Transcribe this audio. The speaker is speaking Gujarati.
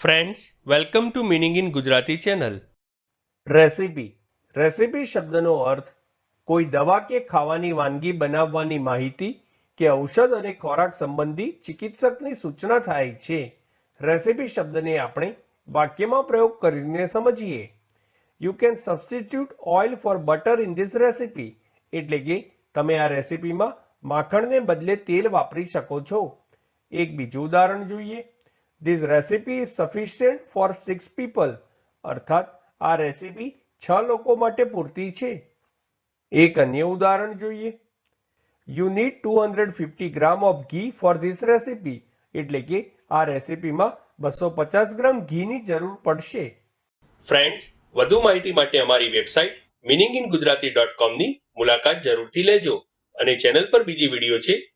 Friends welcome to meaning in Gujarati channel recipe recipe શબ્દનો અર્થ, કોઈ દવા કે ખાવાની વાનગી બનાવવાની માહિતી કે ઔષધ અને ખોરાક સંબંધી ચિકિત્સકની સૂચના થાય છે. રેસીપી શબ્દને આપણે વાક્યમાં પ્રયોગ કરીને સમજીએ. You can substitute oil for butter in this recipe એટલે કે, તમે આ રેસીપીમાં માખણને બદલે તેલ વાપરી શકો છો. એક બીજું ઉદાહરણ જોઈએ. This recipe is sufficient for six people અર્થાત, આ રેસીપી છ લોકો માટે પૂરતી છે. એક અન્ય ઉદાહરણ જોઈએ. You need two hundred fifty gram of ghee for this recipe એટલે કે, આ રેસીપીમાં બસો પચાસ ગ્રામ ઘીની જરૂર પડશે. ફ્રેન્ડ્સ વધુ માહિતી માટે અમારી website meaning in Gujarati dot કોમની મુલાકાત જરૂરથી લેજો. અને ચેનલ પર બીજી વીડિયો છે